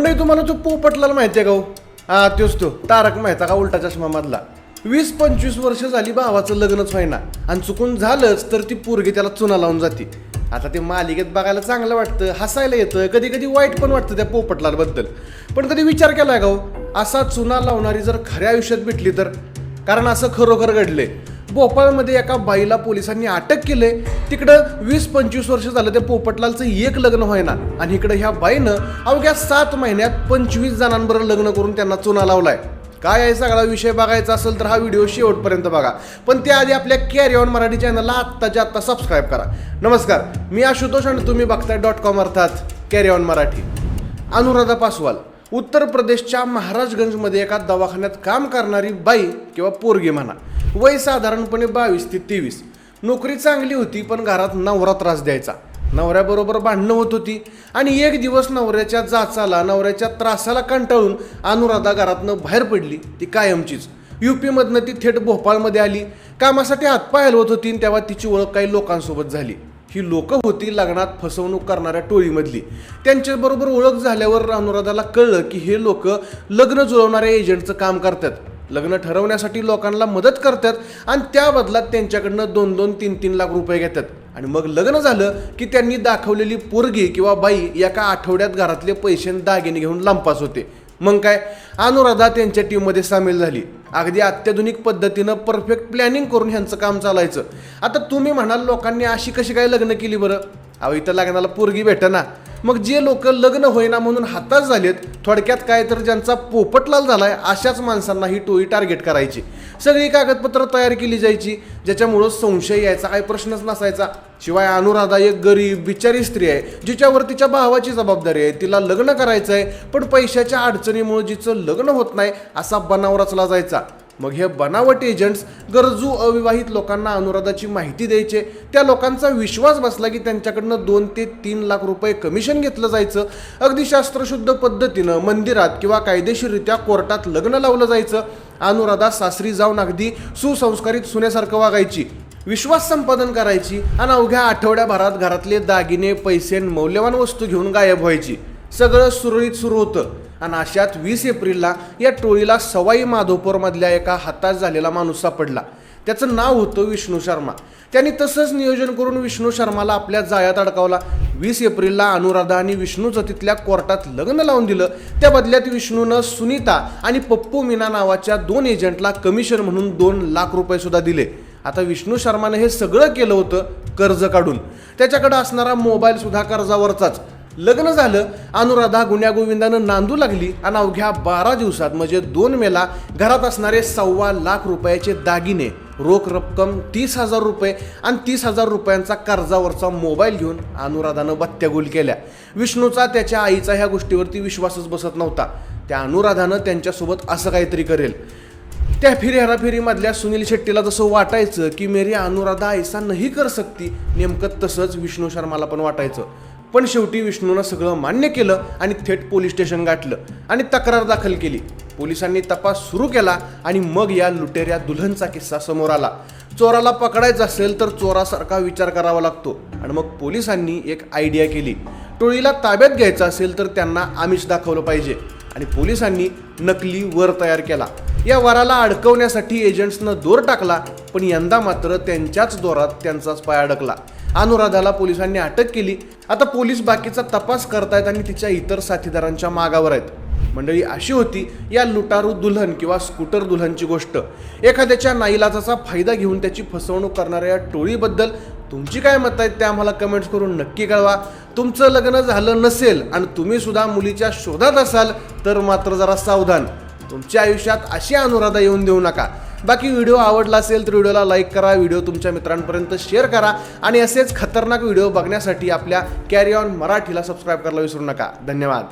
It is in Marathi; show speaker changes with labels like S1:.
S1: म्हणजे तुम्हाला तो पोपटलाल माहिती आहे का हो? हा तोच तो. तारक मेहता का उलटा चष्मा मधला. वीस पंचवीस वर्ष झाली भावाचं लग्नच व्हायना आणि चुकून झालंच तर ती पोरगी त्याला चुना लावून जाते. आता ते मालिकेत बघायला चांगलं वाटतं हसायला येतं कधी कधी वाईट पण वाटतं त्या पोपटलालबद्दल पण कधी विचार केला का हो? असा चुना लावणारी जर खऱ्या आयुष्यात भेटली तर? कारण असं खरोखर घडले भोपाळमध्ये एका बाईला पोलिसांनी अटक केले. तिकडं वीस पंचवीस वर्ष झालं ते पोपटलालचं एक लग्न व्हायना. आणि इकडं ह्या बाईनं अवघ्या सात महिन्यात पंचवीस जणांबरोबर लग्न करून त्यांना चुना लावलाय. काय आहे सगळा विषय बघायचा असेल तर हा व्हिडिओ शेवटपर्यंत बघा. पण त्याआधी आपल्या कॅरी ऑन मराठी चॅनलला आत्ताच्या आत्ता सबस्क्राईब करा. नमस्कार मी आशुतोष आणि तुम्ही बघताय डॉट कॉम अर्थात कॅरी ऑन मराठी. अनुराधा पासवाल उत्तर प्रदेशच्या महाराजगंजमध्ये एका दवाखान्यात काम करणारी बाई किंवा पोरगी म्हणा. वय साधारणपणे बावीस ते तेवीस. नोकरी चांगली होती पण घरात नवरा त्रास द्यायचा. नवऱ्याबरोबर भांडणं होत होती आणि एक दिवस नवऱ्याच्या जाचाला नवऱ्याच्या त्रासाला कंटाळून अनुराधा घरातनं बाहेर पडली ती कायमचीच. यूपीमधनं ती थेट भोपाळमध्ये आली. कामासाठी हातपाय हलवत होती आणि तेव्हा तिची ओळख काही लोकांसोबत झाली. ही लोक होती लग्नात फसवणूक करणाऱ्या टोळीमधली. त्यांच्याबरोबर ओळख झाल्यावर अनुराधाला कळलं की हे लोक लग्न जुळवणाऱ्या एजंटचं काम करतात. लग्न ठरवण्यासाठी लोकांना मदत करतात आणि त्या बदलात त्यांच्याकडनं दोन दोन तीन तीन लाख रुपये घेतात. आणि मग लग्न झालं की त्यांनी दाखवलेली पोरगी किंवा बाई एका आठवड्यात घरातले पैसे दागिने घेऊन लंपास होते. मग काय? अनुराधा त्यांच्या टीममध्ये सामील झाली. अगदी अत्याधुनिक पद्धतीनं परफेक्ट प्लॅनिंग करून ह्यांचं काम चालायचं. आता तुम्ही म्हणाल लोकांनी अशी कशी काय लग्न केली बरं? अहो इथं लग्नाला पोरगी भेटना. मग जे लोक लग्न होईना म्हणून हाताच झालेत थोडक्यात काय तर ज्यांचा पोपटलाल झालाय अशाच माणसांना ही टोळी टार्गेट करायची. सगळी कागदपत्र तयार केली जायची ज्याच्यामुळं संशय यायचा काही प्रश्नच नसायचा. शिवाय अनुराधा एक गरीब बिचारी स्त्री आहे जिच्यावर तिच्या भावाची जबाबदारी आहे. तिला लग्न करायचं आहे पण पैशाच्या अडचणीमुळे जिचं लग्न होत नाही असा बनाव रचला जायचा. मग हे बनावट एजंट्स गरजू अविवाहित लोकांना अनुराधाची माहिती द्यायचे. त्या लोकांचा विश्वास बसला की त्यांच्याकडनं दोन ते तीन लाख रुपये कमिशन घेतलं जायचं. अगदी शास्त्रशुद्ध पद्धतीनं मंदिरात किंवा कायदेशीररित्या कोर्टात लग्न लावलं जायचं. अनुराधा सासरी जाऊन अगदी सुसंस्कारित सुनेसारखं वागायची. विश्वास संपादन करायची आणि अवघ्या आठवड्याभरात घरातले दागिने पैसे मौल्यवान वस्तू घेऊन गायब व्हायची. सगळं सुरळीत सुरू होतं. आणि अशात वीस एप्रिलला या टोळीला सवाई माधोपूरमधल्या एका हताश झालेला माणूस सापडला. त्याचं नाव होतं विष्णू शर्मा. त्यांनी तसंच नियोजन करून विष्णू शर्माला आपल्या जाळ्यात अडकावला. वीस एप्रिलला अनुराधा आणि विष्णूचं तिथल्या कोर्टात लग्न लावून दिलं. त्या बदल्यात विष्णूनं सुनीता आणि पप्पू मीना नावाच्या दोन एजंटला कमिशन म्हणून दोन लाख रुपये सुद्धा दिले. आता विष्णू शर्माने हे सगळं केलं होतं कर्ज काढून. त्याच्याकडे असणारा मोबाईलसुद्धा कर्जावरचाच. लग्न झालं अनुराधा गुण्यागोविंदानं नांदू लागली आणि अवघ्या बारा दिवसात म्हणजे दोन मेला घरात असणारे सव्वा लाख रुपयाचे दागिने रोख रक्कम तीस हजार रुपये आणि तीस हजार रुपयांचा कर्जावरचा मोबाईल घेऊन अनुराधानं बत्त्यागुल केल्या. विष्णूचा त्याच्या आईचा ह्या गोष्टीवरती विश्वासच बसत नव्हता. त्या अनुराधानं त्यांच्यासोबत असं काहीतरी करेल. त्या फिरी हेराफेरीमधल्या सुनील शेट्टीला जसं वाटायचं की मेरी अनुराधा ऐसा नाही कर सकती. नेमकं तसंच विष्णू शर्माला पण वाटायचं. पण शेवटी विष्णूनं सगळं मान्य केलं आणि थेट पोलीस स्टेशन गाठलं आणि तक्रार दाखल केली. पोलिसांनी तपास सुरू केला आणि मग या लुटेऱ्या दुल्हनचा किस्सा समोर आला. चोराला पकडायचं असेल तर चोरासारखा विचार करावा लागतो आणि मग पोलिसांनी एक आयडिया केली. टोळीला ताब्यात घ्यायचं असेल तर त्यांना आमिष दाखवलं पाहिजे आणि पोलिसांनी नकली वर तयार केला. या वराला अडकवण्यासाठी एजंट्सनं दोर टाकला पण यंदा मात्र त्यांच्याच दोरात त्यांचाच पाय अडकला. अनुराधाला पोलिसांनी अटक केली. आता पोलीस बाकीचा तपास करतायत आणि तिच्या इतर साथीदारांच्या मागावर आहेत. मंडळी अशी होती या लुटारू दुल्हन किंवा स्कूटर दुल्हनची गोष्ट. एखाद्याच्या नाईलाजाचा फायदा घेऊन त्याची फसवणूक करणाऱ्या या टोळीबद्दल तुमची काय मत आहेत ते आम्हाला कमेंट्स करून नक्की कळवा. तुमचं लग्न झालं नसेल आणि तुम्ही सुद्धा मुलीच्या शोधात असाल तर मात्र जरा सावधान. तुमच्या आयुष्यात अशी अनुराधा येऊन देऊ नका. बाकी व्हिडिओ आवडला असेल तर व्हिडिओला लाईक करा व्हिडिओ तुमच्या मित्रांपर्यंत शेअर करा. आणि असेच खतरनाक व्हिडिओ बघण्यासाठी आपल्या कॅरी ऑन मराठीला सबस्क्राईब करायला विसरू नका. धन्यवाद.